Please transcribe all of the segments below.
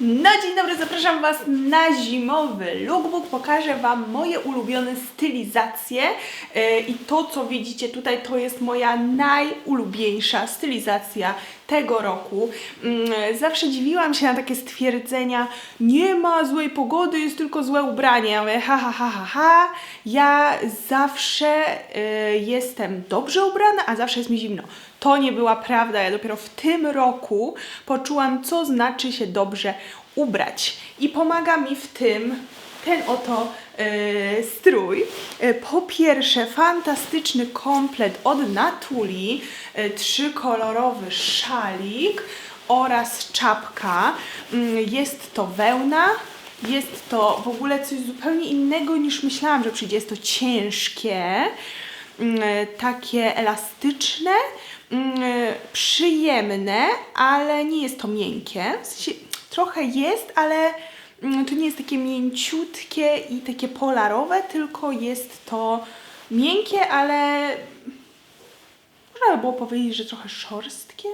No dzień dobry, zapraszam Was na zimowy lookbook. Pokażę Wam moje ulubione stylizacje Yy, i to co widzicie tutaj to jest moja najulubieńsza stylizacja tego roku. Mm, Zawsze dziwiłam się na takie stwierdzenia nie ma złej pogody, jest tylko złe ubranie. Ja mówię ha ha ha ha ha. Ja zawsze yy, jestem dobrze ubrana, a zawsze jest mi zimno. To nie była prawda. Ja dopiero w tym roku poczułam, co znaczy się dobrze ubrać. I pomaga mi w tym ten oto e, strój. E, po pierwsze, fantastyczny komplet od Natuli, e, trzykolorowy szalik oraz czapka. Mm, Jest to wełna. Jest to w ogóle coś zupełnie innego niż myślałam, że przyjdzie. Jest to ciężkie, mm, takie elastyczne, przyjemne, ale nie jest to miękkie. W sensie trochę jest, ale mm, to nie jest takie mięciutkie i takie polarowe, tylko jest to miękkie, ale można by było powiedzieć, że trochę szorstkie?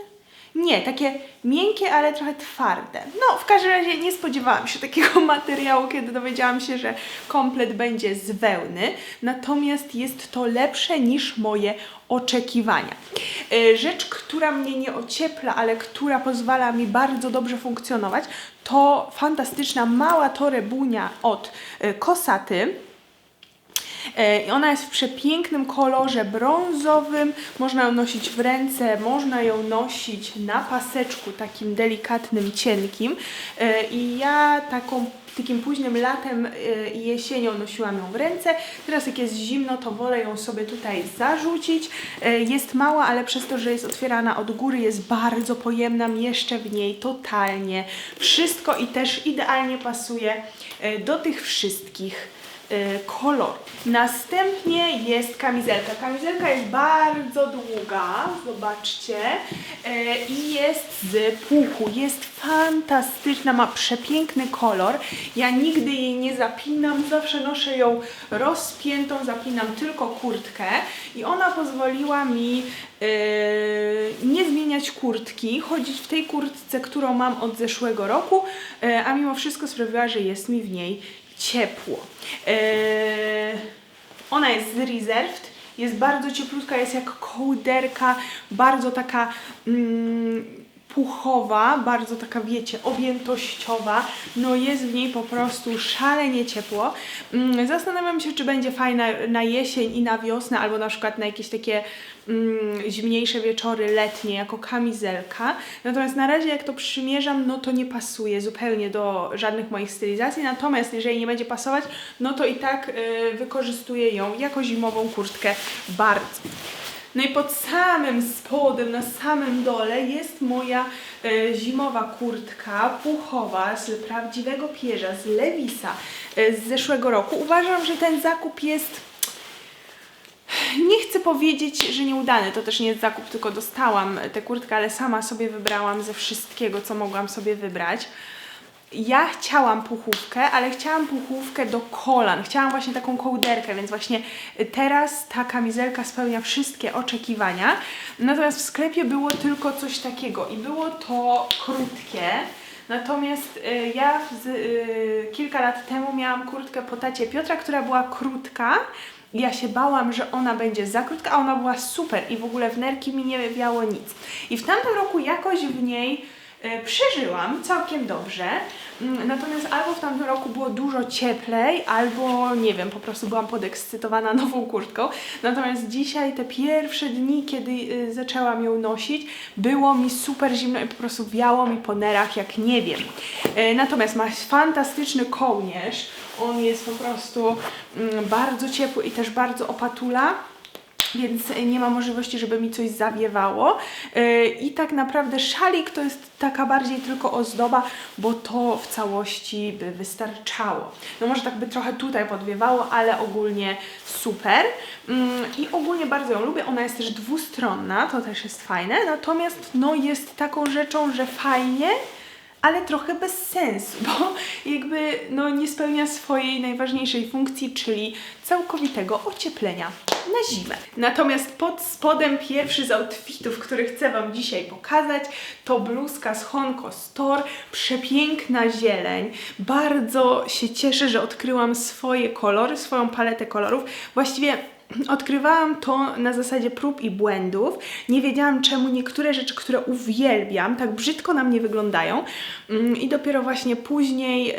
Nie, takie miękkie, ale trochę twarde. No, w każdym razie nie spodziewałam się takiego materiału, kiedy dowiedziałam się, że komplet będzie z wełny. Natomiast jest to lepsze niż moje oczekiwania. E, Rzecz, która mnie nie ociepla, ale która pozwala mi bardzo dobrze funkcjonować, to fantastyczna mała torebunia od e, Kosaty. E, I ona jest w przepięknym kolorze brązowym. Można ją nosić w ręce, można ją nosić na paseczku takim delikatnym, cienkim. E, I ja taką takim późnym latem e, i jesienią nosiłam ją w ręce. Teraz jak jest zimno, to wolę ją sobie tutaj zarzucić. E, Jest mała, ale przez to, że jest otwierana od góry, jest bardzo pojemna. Mieszczę w niej totalnie wszystko i też idealnie pasuje e, do tych wszystkich kolor. Następnie jest kamizelka. Kamizelka jest bardzo długa, zobaczcie, y, i jest z puchu. Jest fantastyczna, ma przepiękny kolor. Ja nigdy jej nie zapinam, zawsze noszę ją rozpiętą, zapinam tylko kurtkę i ona pozwoliła mi y, nie zmieniać kurtki, chodzić w tej kurtce, którą mam od zeszłego roku, y, a mimo wszystko sprawiła, że jest mi w niej ciepło. Eee, ona jest z Reserved, jest bardzo cieplutka, jest jak kołderka, bardzo taka mm, puchowa, bardzo taka wiecie, objętościowa. No jest w niej po prostu szalenie ciepło. Mm, zastanawiam się, czy będzie fajna na jesień i na wiosnę, albo na przykład na jakieś takie mm, zimniejsze wieczory letnie jako kamizelka. Natomiast na razie jak to przymierzam, no to nie pasuje zupełnie do żadnych moich stylizacji. Natomiast jeżeli nie będzie pasować, no to i tak y, wykorzystuję ją jako zimową kurtkę bardzo. No i pod samym spodem, na samym dole jest moja e, zimowa kurtka puchowa z prawdziwego pierza, z Lewisa e, z zeszłego roku. Uważam, że ten zakup jest nie chcę powiedzieć, że nieudany, to też nie jest zakup, tylko dostałam tę kurtkę, ale sama sobie wybrałam ze wszystkiego, co mogłam sobie wybrać. Ja chciałam puchówkę, ale chciałam puchówkę do kolan. Chciałam właśnie taką kołderkę, więc właśnie teraz ta kamizelka spełnia wszystkie oczekiwania. Natomiast w sklepie było tylko coś takiego i było to krótkie. Natomiast y, ja z, y, kilka lat temu miałam kurtkę po tacie Piotra, która była krótka. Ja się bałam, że ona będzie za krótka, a ona była super i w ogóle w nerki mi nie wiało nic. I w tamtym roku jakoś w niej przeżyłam całkiem dobrze. Mm, Natomiast albo w tamtym roku było dużo cieplej, albo nie wiem, po prostu byłam podekscytowana nową kurtką. Natomiast dzisiaj, te pierwsze dni, kiedy y, zaczęłam ją nosić, było mi super zimno i po prostu wiało mi po nerach jak nie wiem. E, Natomiast ma fantastyczny kołnierz. On jest po prostu mm, bardzo ciepły i też bardzo opatula więc nie ma możliwości, żeby mi coś zawiewało. Yy, I tak naprawdę szalik to jest taka bardziej tylko ozdoba, bo to w całości by wystarczało. No może tak by trochę tutaj podwiewało, ale ogólnie super. Ym, I ogólnie bardzo ją lubię. Ona jest też dwustronna, to też jest fajne. Natomiast no jest taką rzeczą, że fajnie, ale trochę bez sensu, bo jakby no, nie spełnia swojej najważniejszej funkcji, czyli całkowitego ocieplenia. Na zimę. Natomiast pod spodem pierwszy z outfitów, który chcę Wam dzisiaj pokazać, to bluzka z Honko Store. Przepiękna zieleń. Bardzo się cieszę, że odkryłam swoje kolory, swoją paletę kolorów. Właściwie Odkrywałam to na zasadzie prób i błędów. Nie wiedziałam, czemu niektóre rzeczy, które uwielbiam, tak brzydko na mnie wyglądają. Mm, I dopiero właśnie później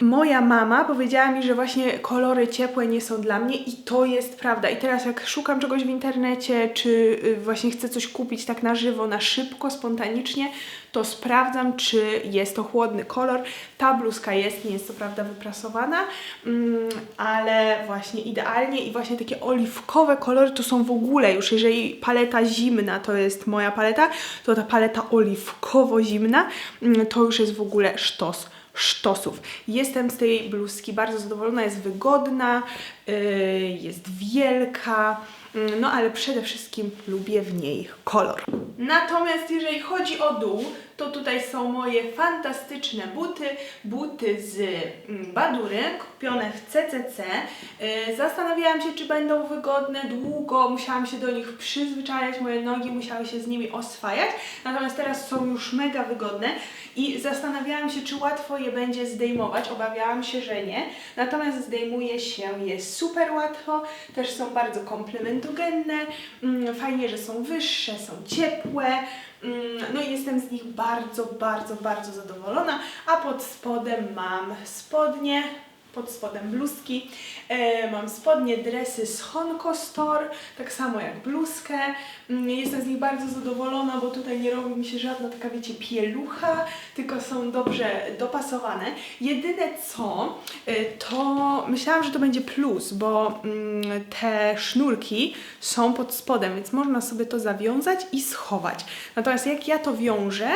y, moja mama powiedziała mi, że właśnie kolory ciepłe nie są dla mnie, i to jest prawda. I teraz, jak szukam czegoś w internecie, czy y, właśnie chcę coś kupić tak na żywo, na szybko, spontanicznie, to sprawdzam, czy jest to chłodny kolor. Ta bluzka jest, nie jest to prawda wyprasowana, mm, ale właśnie idealnie i właśnie takie oliwkowe kolory to są w ogóle już, jeżeli paleta zimna to jest moja paleta, to ta paleta oliwkowo-zimna mm, to już jest w ogóle sztos sztosów. Jestem z tej bluzki bardzo zadowolona, jest wygodna, yy, jest wielka, no ale przede wszystkim lubię w niej kolor. Natomiast jeżeli chodzi o dół, to tutaj są moje fantastyczne buty, buty z mm, Badury, kupione w CCC. Yy, Zastanawiałam się, czy będą wygodne długo, musiałam się do nich przyzwyczajać, moje nogi musiały się z nimi oswajać, natomiast teraz są już mega wygodne i zastanawiałam się, czy łatwo je będzie zdejmować, obawiałam się, że nie, natomiast zdejmuje się je super łatwo, też są bardzo komplementogenne, mm, fajnie, że są wyższe, są ciepłe, Mm, No i jestem z nich bardzo, bardzo, bardzo zadowolona. A pod spodem mam spodnie, pod spodem bluzki. E, mam spodnie, dresy z Honko Store, tak samo jak bluzkę. Mm, Jestem z nich bardzo zadowolona, bo tutaj nie robi mi się żadna taka, wiecie, pielucha, tylko są dobrze dopasowane. Jedyne co, e, to myślałam, że to będzie plus, bo mm, te sznurki są pod spodem, więc można sobie to zawiązać i schować. Natomiast jak ja to wiążę,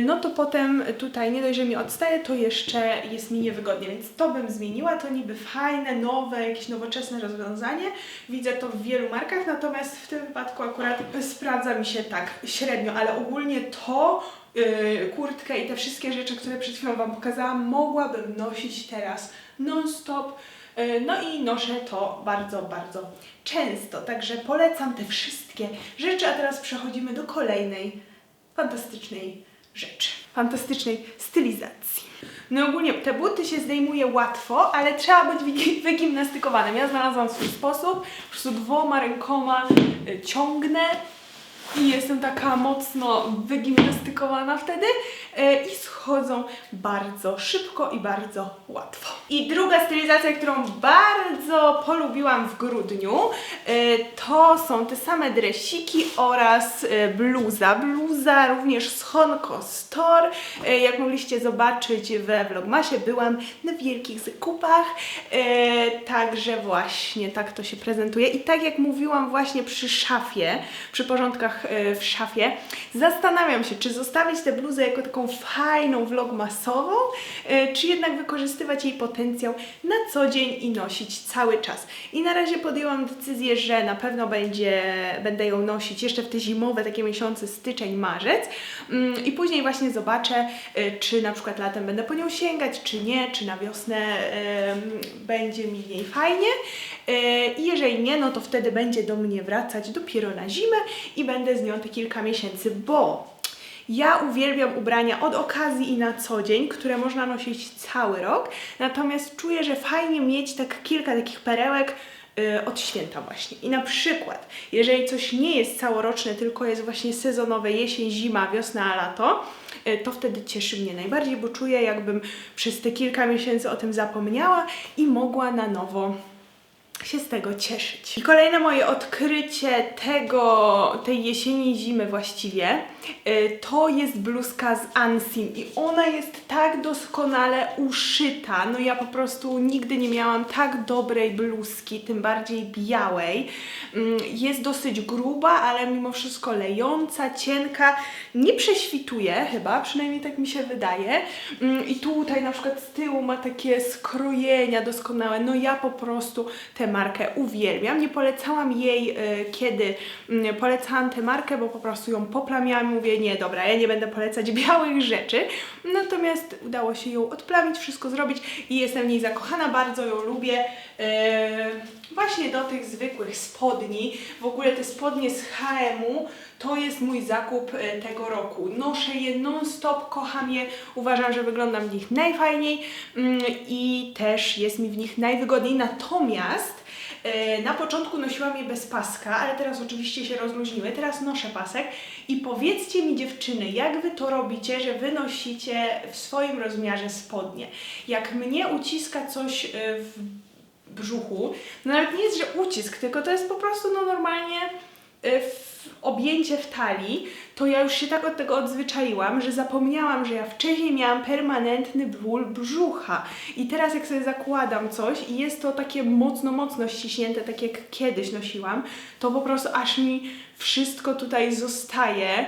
no to potem tutaj nie dość, że mi odstaje, to jeszcze jest mi niewygodnie, więc to bym zmieniła, to niby fajne, nowe, jakieś nowoczesne rozwiązanie, widzę to w wielu markach, natomiast w tym wypadku akurat sprawdza mi się tak średnio, ale ogólnie to yy, kurtkę i te wszystkie rzeczy, które przed chwilą Wam pokazałam, mogłabym nosić teraz non-stop, Yy, no i noszę to bardzo, bardzo często, także polecam te wszystkie rzeczy, a teraz przechodzimy do kolejnej fantastycznej rzeczy, fantastycznej stylizacji. No ogólnie te buty się zdejmuje łatwo, ale trzeba być wygi- wygimnastykowanym. Ja znalazłam swój sposób, po prostu dwoma rękoma y, ciągnę i jestem taka mocno wygimnastykowana wtedy i schodzą bardzo szybko i bardzo łatwo. I druga stylizacja, którą bardzo polubiłam w grudniu, y, to są te same dresiki oraz y, bluza. Bluza również z Honko Store. Jak mogliście zobaczyć we vlogmasie, byłam na wielkich zakupach, także właśnie tak to się prezentuje. I tak jak mówiłam właśnie przy szafie, przy porządkach w szafie, zastanawiam się, czy zostawić tę bluzę jako taką fajną vlogmasową, y, czy jednak wykorzystywać jej potencjał na co dzień i nosić cały czas. I na razie podjęłam decyzję, że na pewno będzie, będę ją nosić jeszcze w te zimowe takie miesiące styczeń, marzec Mm, i później właśnie zobaczę, y, czy na przykład latem będę po nią sięgać, czy nie, czy na wiosnę będzie mi niej fajnie. Y, I jeżeli nie, no to wtedy będzie do mnie wracać dopiero na zimę i będę z nią te kilka miesięcy, bo ja uwielbiam ubrania od okazji i na co dzień, które można nosić cały rok, natomiast czuję, że fajnie mieć tak kilka takich perełek y, od święta właśnie. I na przykład, jeżeli coś nie jest całoroczne, tylko jest właśnie sezonowe, jesień, zima, wiosna, lato, y, to wtedy cieszy mnie najbardziej, bo czuję jakbym przez te kilka miesięcy o tym zapomniała i mogła na nowo się z tego cieszyć. I kolejne moje odkrycie tego, tej jesieni, zimy właściwie, to jest bluzka z Ansim i ona jest tak doskonale uszyta. No ja po prostu nigdy nie miałam tak dobrej bluzki, tym bardziej białej. Mm, Jest dosyć gruba, ale mimo wszystko lejąca, cienka, nie prześwituje chyba, przynajmniej tak mi się wydaje. Mm, I tutaj na przykład z tyłu ma takie skrojenia doskonałe. No ja po prostu tę markę uwielbiam. Nie polecałam jej, y, kiedy mm, polecałam tę markę, bo po prostu ją poplamiałam mówię, nie, dobra, ja nie będę polecać białych rzeczy. Natomiast udało się ją odplamić, wszystko zrobić i jestem w niej zakochana, bardzo ją lubię. E, właśnie do tych zwykłych spodni. W ogóle te spodnie z H&M-u to jest mój zakup e, tego roku. Noszę je non-stop, kocham je, uważam, że wyglądam w nich najfajniej mm, i też jest mi w nich najwygodniej. Natomiast na początku nosiłam je bez paska, ale teraz oczywiście się rozluźniły. Teraz noszę pasek i powiedzcie mi dziewczyny, jak wy to robicie, że wy nosicie w swoim rozmiarze spodnie. Jak mnie uciska coś e, w brzuchu, no nawet nie jest, że ucisk, tylko to jest po prostu no normalnie y, w objęcie w talii, to ja już się tak od tego odzwyczaiłam, że zapomniałam, że ja wcześniej miałam permanentny ból brzucha. I teraz jak sobie zakładam coś i jest to takie mocno, mocno ściśnięte, tak jak kiedyś nosiłam, to po prostu aż mi wszystko tutaj zostaje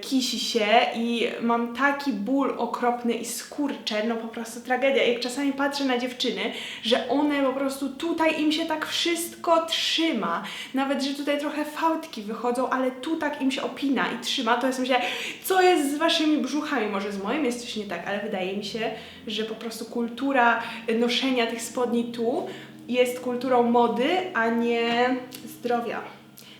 kisi się i mam taki ból okropny i skurcze, no po prostu tragedia. Jak czasami patrzę na dziewczyny, że one po prostu tutaj im się tak wszystko trzyma. Nawet, że tutaj trochę fałdki wychodzą, ale tu tak im się opina i trzyma, to jest myślę, co jest z waszymi brzuchami? Może z moim jest coś nie tak, ale wydaje mi się, że po prostu kultura noszenia tych spodni tu jest kulturą mody, a nie zdrowia.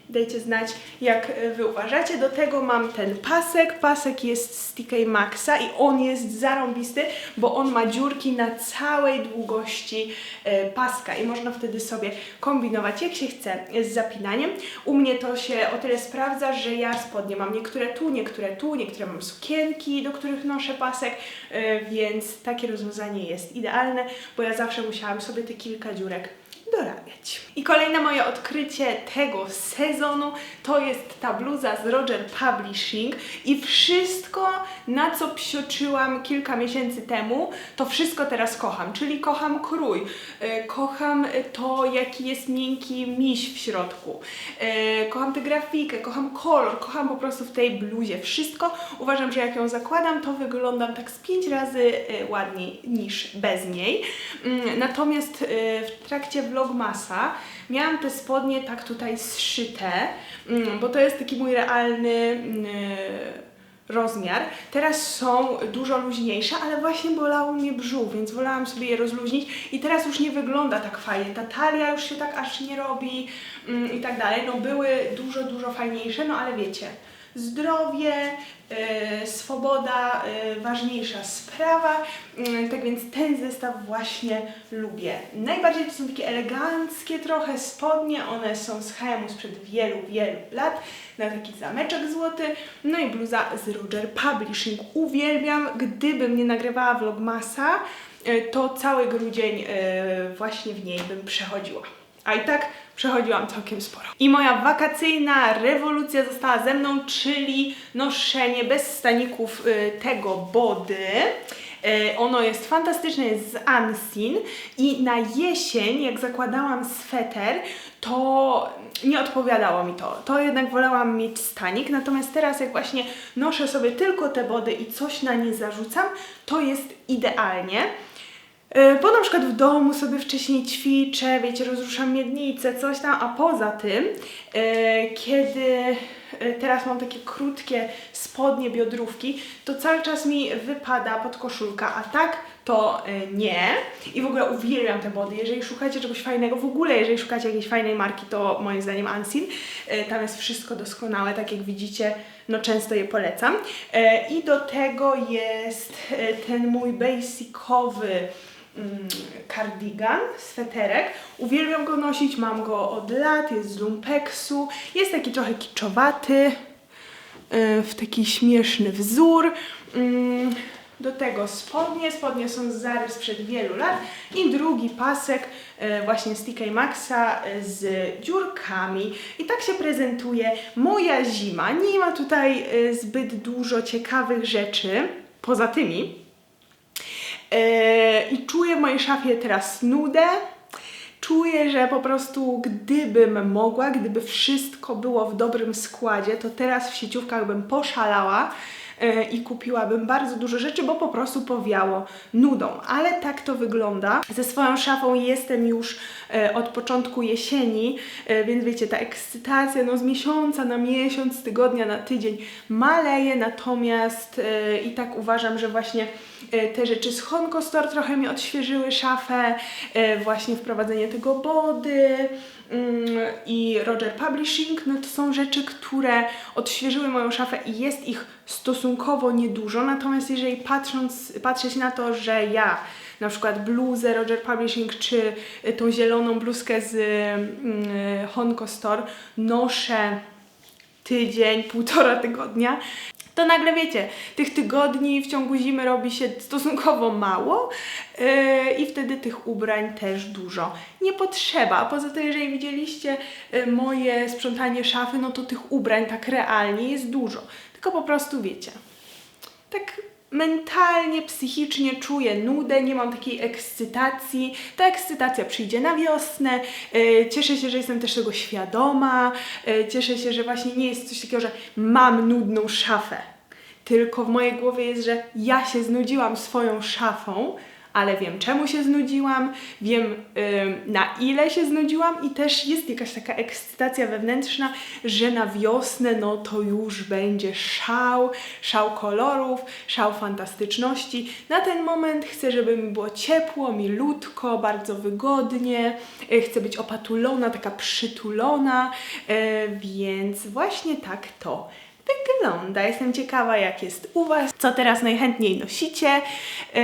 Dajcie znać, jak e, wy uważacie. Do tego mam ten pasek. Pasek jest z TK Maxa i on jest zarąbisty, bo on ma dziurki na całej długości e, paska i można wtedy sobie kombinować jak się chce z zapinaniem. U mnie to się o tyle sprawdza, że ja spodnie mam niektóre tu, niektóre tu, niektóre mam sukienki, do których noszę pasek, e, więc takie rozwiązanie jest idealne, bo ja zawsze musiałam sobie te kilka dziurek dorabiać. I kolejne moje odkrycie tego sezonu to jest ta bluza z Roger Publishing i wszystko, na co psioczyłam kilka miesięcy temu, to wszystko teraz kocham, czyli kocham krój, e, kocham to, jaki jest miękki miś w środku, e, kocham tę grafikę, kocham kolor, kocham po prostu w tej bluzie wszystko. Uważam, że jak ją zakładam, to wyglądam tak z pięć razy e, ładniej niż bez niej. Mm, Natomiast w trakcie vlogmasa miałam te spodnie tak tutaj zszyte, mm, bo to jest taki mój realny mm, rozmiar. Teraz są dużo luźniejsze, ale właśnie bolało mnie brzuch, więc wolałam sobie je rozluźnić i teraz już nie wygląda tak fajnie. Ta talia już się tak aż nie robi mm, i tak dalej. No były dużo, dużo fajniejsze, no ale wiecie, zdrowie, e, swoboda, e, ważniejsza sprawa. Mm, tak więc ten zestaw właśnie lubię. Najbardziej to są takie eleganckie trochę spodnie, one są z H&M sprzed wielu, wielu lat, na taki zameczek złoty. No i bluza z Roger Publishing. Uwielbiam, gdybym nie nagrywała vlogmasa, e, to cały grudzień właśnie w niej bym przechodziła. A i tak przechodziłam całkiem sporo. I moja wakacyjna rewolucja została ze mną, czyli noszenie bez staników y, tego body. Y, ono jest fantastyczne, jest z Ansin i na jesień, jak zakładałam sweter, to nie odpowiadało mi to. To jednak wolałam mieć stanik, natomiast teraz jak właśnie noszę sobie tylko te body i coś na nie zarzucam, to jest idealnie. E, Bo na przykład w domu sobie wcześniej ćwiczę, wiecie, rozruszam miednicę, coś tam, a poza tym, e, kiedy e, teraz mam takie krótkie spodnie, biodrówki, to cały czas mi wypada pod koszulka, a tak to nie. I w ogóle uwielbiam te body. Jeżeli szukacie czegoś fajnego, w ogóle jeżeli szukacie jakiejś fajnej marki, to moim zdaniem Ansin. Tam jest wszystko doskonałe, tak jak widzicie, no często je polecam. I do tego jest ten mój basicowy mm, cardigan, sweterek. Uwielbiam go nosić, mam go od lat, jest z lumpeksu, jest taki trochę kiczowaty, yy, w taki śmieszny wzór. Mm, Do tego spodnie, spodnie są z Zary sprzed wielu lat i drugi pasek e, właśnie z TK Maxa e, z dziurkami i tak się prezentuje moja zima. Nie ma tutaj zbyt dużo ciekawych rzeczy poza tymi, I czuję w mojej szafie teraz nudę. Czuję, że po prostu gdybym mogła, gdyby wszystko było w dobrym składzie, to teraz w sieciówkach bym poszalała, e, i kupiłabym bardzo dużo rzeczy, bo po prostu powiało nudą. Ale tak to wygląda. Ze swoją szafą jestem już e, od początku jesieni, więc wiecie, ta ekscytacja no, z miesiąca na miesiąc, z tygodnia na tydzień maleje, natomiast i tak uważam, że właśnie te rzeczy z Honko Store trochę mi odświeżyły szafę, e, właśnie wprowadzenie tego body mm, i Roger Publishing, no to są rzeczy, które odświeżyły moją szafę i jest ich stosunkowo niedużo, natomiast jeżeli patrząc, patrzeć na to, że ja na przykład bluzę Roger Publishing czy tą zieloną bluzkę z mm, Honko Store noszę tydzień, półtora tygodnia, to nagle wiecie, tych tygodni w ciągu zimy robi się stosunkowo mało yy, i wtedy tych ubrań też dużo nie potrzeba. Poza tym, jeżeli widzieliście yy, moje sprzątanie szafy, no to tych ubrań tak realnie jest dużo. Tylko po prostu wiecie, tak mentalnie, psychicznie czuję nudę, nie mam takiej ekscytacji. Ta ekscytacja przyjdzie na wiosnę. Yy, cieszę się, że jestem też tego świadoma. Yy, cieszę się, że właśnie nie jest coś takiego, że mam nudną szafę. Tylko w mojej głowie jest, że ja się znudziłam swoją szafą, ale wiem czemu się znudziłam, wiem na ile się znudziłam i też jest jakaś taka ekscytacja wewnętrzna, że na wiosnę no to już będzie szał, szał kolorów, szał fantastyczności. Na ten moment chcę, żeby mi było ciepło, milutko, bardzo wygodnie, y, chcę być opatulona, taka przytulona, y, więc właśnie tak to wygląda. Jestem ciekawa, jak jest u Was, co teraz najchętniej nosicie yy,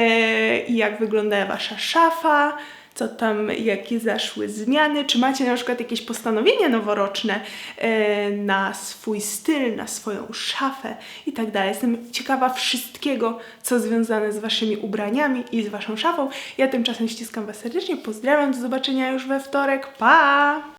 i jak wygląda Wasza szafa, co tam, jakie zaszły zmiany, czy macie na przykład jakieś postanowienia noworoczne yy, na swój styl, na swoją szafę i tak dalej. Jestem ciekawa wszystkiego, co związane z Waszymi ubraniami i z Waszą szafą. Ja tymczasem ściskam Was serdecznie, pozdrawiam, do zobaczenia już we wtorek, pa!